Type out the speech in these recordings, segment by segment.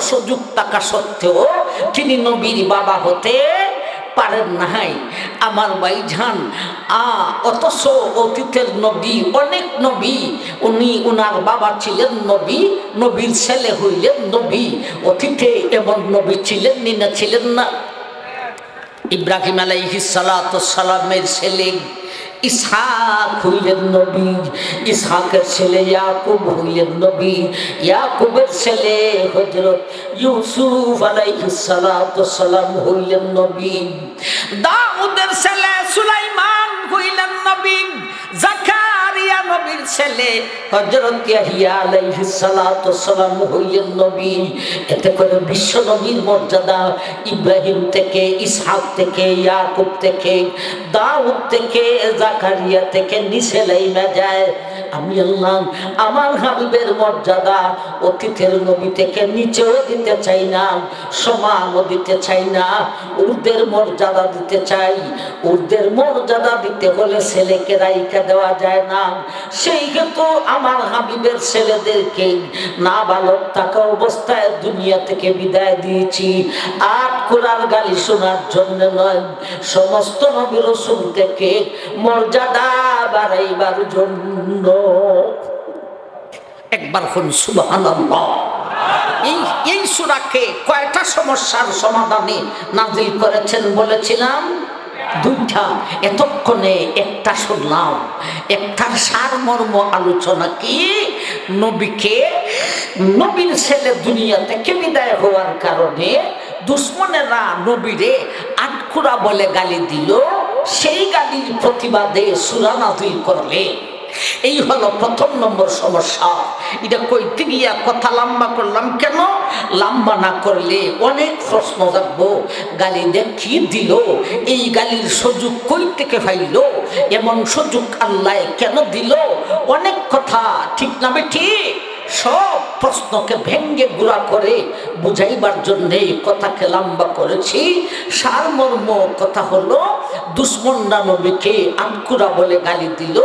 সুযোগ থাকা সত্ত্বেও তিনি নবীর বাবা হতে পারেন নাই। আমার ভাইঝান আ, অথচ অতীতের নবী, অনেক নবী, উনি উনার বাবা ছিলেন নবী, নবীর ছেলে হইলেন নবী, অতীতে এমন নবী ছিলেন, নিনা ছিলেন না। ইব্রাহিম আলাইহিস সালামের ছেলে ইসহাক হইলেন নবী। ইসহাকের ছেলে ইয়াকুব হইলেন নবী। ইয়াকুবের ছেলে হজরত ইউসুফ আলাইহিস সালাম হইলেন নবী। দাউদের ছেলে সুলাইমান হইলেন নবী। জাকারিয়া নবীর ছেলে হযরত ইয়াহিয়া আলাইহিস সালাম হইলেন নবী। এতে করে বিশ্ব নবীর মর্যাদা ইব্রাহিম থেকে, ইসহাক থেকে, ইয়াকুব থেকে, দাউদ থেকে, জাকারিয়া থেকে নিচে লাইমা যায়। আমি আল্লাহ, আমার হাবিবের মর্যাদা অতীতের নবী থেকে নিচেও দিতে চাই না, সমানও দিতে চাই না, উর্দের মর্যাদা দিতে চাই। উর্দের মর্যাদা দিতে হলে ছেলেকে রাইকা দেওয়া যায় না। সেই হেতু আমার হাবিবের ছেলেদেরকে না বালক থাকা অবস্থায় দুনিয়া থেকে বিদায় দিয়েছি। আট কোরআন গালি শোনার জন্য নয়, সমস্ত নবী রসুল থেকে মর্যাদা বাড়াইবার জন্য। একবার হন সুবাহ এই এই সুরাকে কয়টা সমস্যার সমাধানে নাজিল করেছেন বলেছিলাম? দুইটা। এতক্ষণে একটা শুনলাম। একটার সারমর্ম আলোচনা কি? নবীকে, নবীর ছেলে দুনিয়া থেকে বিদায় হওয়ার কারণে দুশ্মনেরা নবীরে আটকুরা বলে গালি দিল। সেই গালির প্রতিবাদে সুরা নাজিল করলে। এই হলো প্রথম নম্বর সমস্যা। এটা কইতে গিয়া কথা লম্বা করলাম কেন? লম্বা না করলে অনেক প্রশ্ন রাখব গালি দেখি দিল? এই গালির সুযোগ কই থেকে পাইল? এমন সুযোগ আল্লাহ কেন দিল? অনেক কথা, ঠিক না ঠিক সব প্রশ্নকে ভেঙ্গে গুড়া করে বুঝাইবার জন্যে কথাকে লম্বা করেছি। সারমর্ম কথা হলো, দুশ্মনরা নবীকে আনকুরা বলে গালি দিল।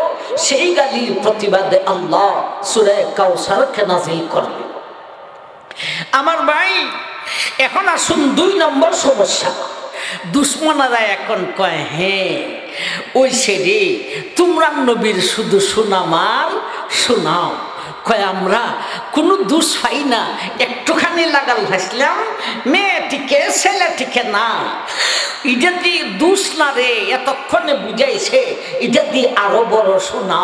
সেই গালির প্রতিবাদে আল্লাহ সুরে কাউসারকে নাজিল করলেন। আমার ভাই, এখন আসুন দুই নম্বর সমস্যা। দুশ্মনারা এখন কয় হ্যাঁ ওই সেরে তোমরা নবীর শুধু সুনামার শোনাও কয়, আমরা কোনো দুষ পাই না, একটুখানি লাগাল ভাসলাম, মেয়েটিকে ছেলেটিকে না। এটা দুষ না রে, এতক্ষণে বুঝাইছে এটা আরও বড় শোনা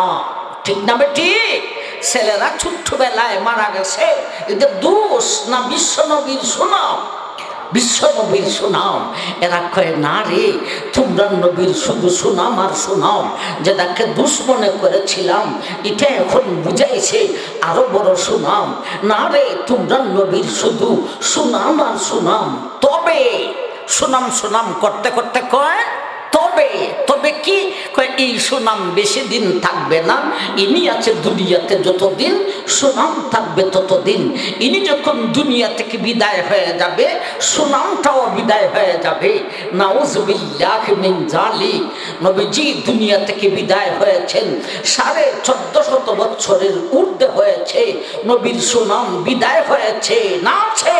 ঠিক না বেটি ছেলেরা ছোট্টবেলায় মারা গেছে এটা দোষ না বিশ্ব নবীর শোনাও বিশ্ব নবীর সুনাম এরা কয়ে, না রে, তোমরা নবীর শুধু সুনাম আর সুনাম যেটাকে দুশ্মনে করেছিলাম, এটা এখন বুঝাইছে আরও বড় সুনাম না রে, তোমরা নবীর শুধু সুনাম আর সুনাম তবে সুনাম সুনাম করতে করতে কয়, তবে তবে কি? এই সুনাম বেশি দিন থাকবে না। ইনি আছে দুনিয়াতে যতদিন, সুনাম থাকবে ততদিন। ইনি যখন দুনিয়া থেকে বিদায় হয়ে যাবে, সুনামটাও বিদায় হয়ে যাবে। জালিক নবীজি দুনিয়া থেকে বিদায় হয়েছেন। সাড়ে চোদ্দ শত বছরের ঊর্ধ্বে হয়েছে। নবীর সুনাম বিদায় হয়েছে। না আছে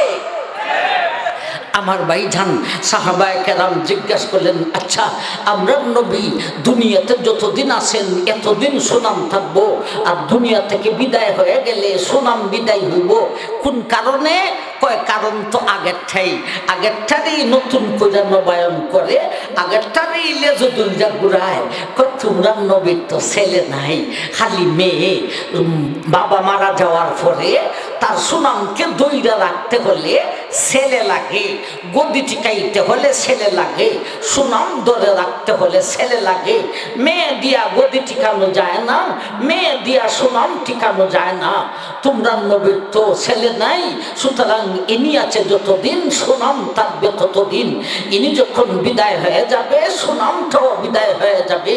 আমার ভাইজান সাহাবায় কেরাম জিজ্ঞাসা করলেন আচ্ছা আমরা নবী দুনিয়াতে যতদিন আছেন এতদিন সুনাম থাকব আর দুনিয়া থেকে বিদায় হয়ে গেলে সুনাম বিদায় হইব। কোন কারণে? কয়, কারণ তো আগেরটাই। আগেরটারই নতুন করে নবায়ন করে, আগেরটারই লেজদুলজা ঘুরায় কয় তোমরা নবীর তো ছেলে নাই, খালি মেয়ে। বাবা মারা যাওয়ার পরে তার সুনামকে দইরা রাখতে হলে ছেলে লাগে, গদি টিকাইতে হলে ছেলে লাগে, সুনাম ধরে রাখতে হলে ছেলে লাগে। মেয়ে দিয়া গদি টিকানো যায় না, মেয়ে দিয়া সুনাম টিকানো যায় না। তোমরা নবীর তো ছেলে নাই, সুতরাং ইনি আছে যতদিন, সুনাম থাকবে ততদিন। ইনি যখন বিদায় হয়ে যাবে, সুনামটাও বিদায় হয়ে যাবে।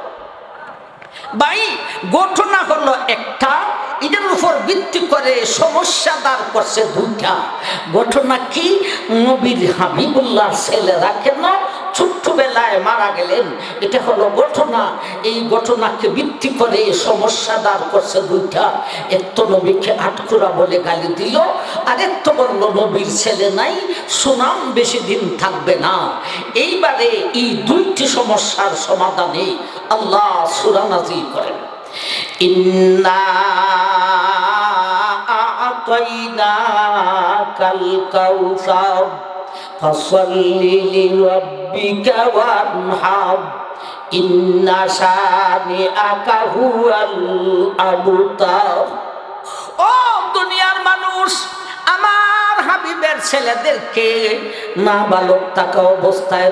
ভাই, ঘটনা হলো একটা। এটার উপর ভিত্তি করে সমস্যা দাঁড় করছে দুইটা। ঘটনা কি? নবীর হাবিবুল্লাহ ছেলেরা ছোট্টবেলায় মারা গেলেন, এটা হলো ঘটনা। এই ঘটনাকে ভিত্তি করে সমস্যা দাঁড় করছে দুইটা। এক তো নবীকে আটকুরা বলে গালি দিল, আর এক তো বলল, নবীর ছেলে নাই, সুনাম বেশি দিন থাকবে না। এইবারে এই দুইটি সমস্যার সমাধানে আল্লাহ সুরা নাজিল করেন। ইন্না আতাইনাকাল কাউসার। আবতার ও দুনিয়ার মানুষ আমার হাবিবের ছেলেদেরকে না বালক থাকা অবস্থায়